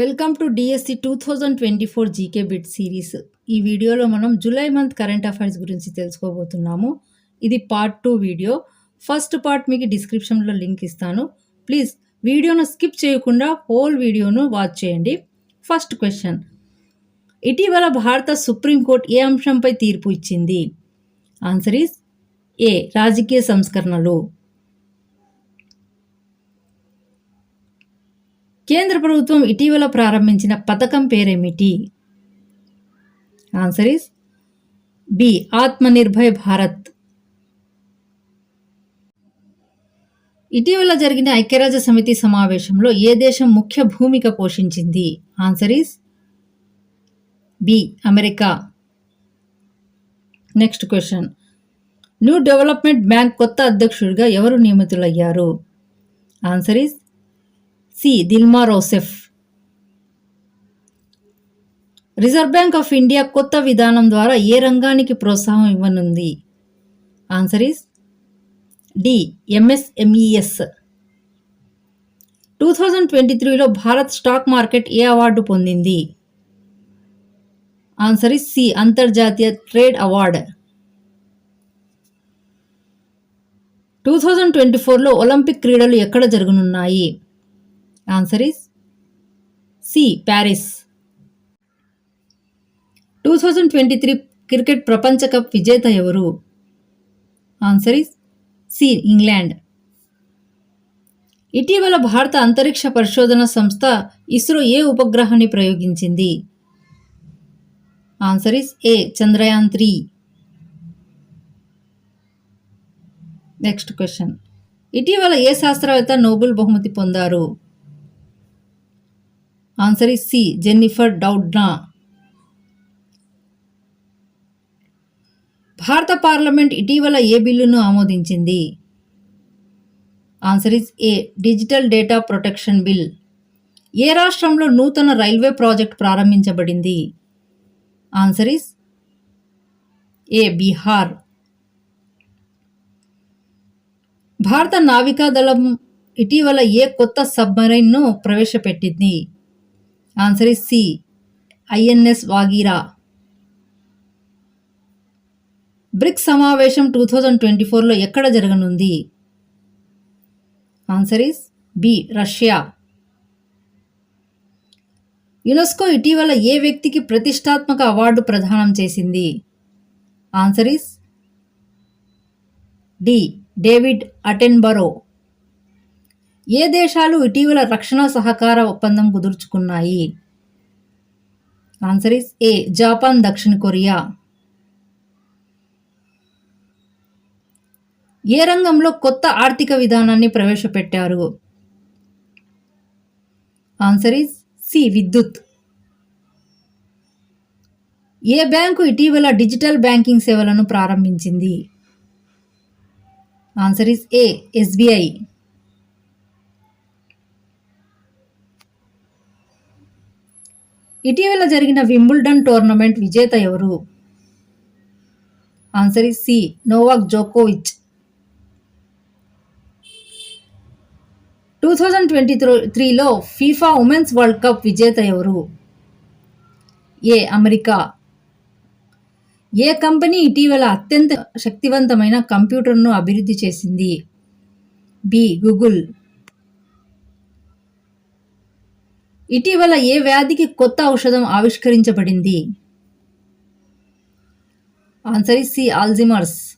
Welcome to DSC two thousand twenty four GK bit series ఈ వీడియోలో మనం July month current affairs గురించి తెలుసుకోబోతున్నాము. ఇది part two video first part మీకు డిస్క్రిప్షన్లో లింక్ ఇస్తాను. ప్లీజ్ వీడియోను స్కిప్ చేయకుండా హోల్ వీడియోను వాచ్ చేయండి. ఫస్ట్ క్వశ్చన్ ఇటీవల భారత సుప్రీంకోర్టు ఏ అంశంపై తీర్పు ఇచ్చింది? ఆన్సర్ ఈస్ ఏ రాజకీయ సంస్కరణలు. కేంద్ర ప్రభుత్వం ఇటీవల ప్రారంభించిన పథకం పేరేమిటి? Answer is B Atmanirbhar Bharat. ఇటీవల జరిగిన ఐక్యరాజ్య సమితి సమావేశంలో ఏ దేశం ముఖ్య భూమిక పోషించింది? Answer is B America. Next question New Development Bank కొత్త అధ్యక్షుడిగా ఎవరు నియమితులయ్యారు? Answer is C Dilma Rousseff. Reserve Bank of India కొత్త విధానం ద్వారా ఏ రంగానికి ప్రోత్సాహం ఇవ్వనుంది? Answer is D MSMEs. Two thousand twenty త్రీలో భారత్ స్టాక్ మార్కెట్ ఏ అవార్డు పొందింది? ఆన్సర్ ఇస్ సి అంతర్జాతీయ trade award. Two thousand twenty ఫోర్లో ఒలింపిక్ క్రీడలు ఎక్కడ జరగనున్నాయి? Answer is C Paris two thousand twenty three cricket ప్రపంచ కప్ విజేత ఎవరు? ఆన్సర్ ఈస్ సి ఇంగ్లాండ్ ఇటీవల భారత అంతరిక్ష పరిశోధన సంస్థ ఇస్రో ఏ ఉపగ్రహాన్ని ప్రయోగించింది? Answer is A Chandrayaan three. Next question ఇటీవల ఏ శాస్త్రవేత్త నోబెల్ బహుమతి పొందారు? Answer is C. Jennifer Doudna. భారత పార్లమెంట్ ఇటీవల ఏ బిల్లును ఆమోదించింది? Answer is A. Digital data protection bill. ఏ రాష్ట్రంలో నూతన రైల్వే ప్రాజెక్ట్ ప్రారంభించబడింది? Answer is A. బీహార్. భారత నావికాదళం ఇటీవల ఏ కొత్త సబ్మరైన్ను ప్రవేశపెట్టింది? Answer is C INS Vagir BRICS సమావేశం టూ థౌజండ్ ట్వంటీ ఫోర్లో ఎక్కడ జరగనుంది? Answer is B Russia UNESCO ఇటీవల ఏ వ్యక్తికి ప్రతిష్టాత్మక అవార్డు ప్రదానం చేసింది? Answer is D David Attenborough ఏ దేశాలు ఇటీవల రక్షణ సహకార ఒప్పందం కుదుర్చుకున్నాయి? ఆన్సర్ ఇస్ ఏ జపాన్ దక్షిణ కొరియా ఏ రంగంలో కొత్త ఆర్థిక విధానాన్ని ప్రవేశపెట్టారు? ఆన్సర్ ఇస్ సి విద్యుత్ ఏ బ్యాంకు ఇటీవల డిజిటల్ బ్యాంకింగ్ సేవలను ప్రారంభించింది? ఆన్సర్ ఇస్ ఏ ఎస్బీఐ ఇటీవల జరిగిన వింబుల్డన్ టోర్నమెంట్ విజేత ఎవరు? Answer is C. నోవాక్ జోకోవిచ్. టూ థౌజండ్ ట్వంటీ త్రీలో ఫీఫా ఉమెన్స్ వరల్డ్ కప్ విజేత ఎవరు? ఏ. అమెరికా. ఏ కంపెనీ ఇటీవల అత్యంత శక్తివంతమైన కంప్యూటర్ను అభివృద్ధి చేసింది? బి. గూగుల్. ఇటీవల ఏ వ్యాధికి కొత్త ఔషధం ఆవిష్కరించబడింది? Answer is C Alzheimer's.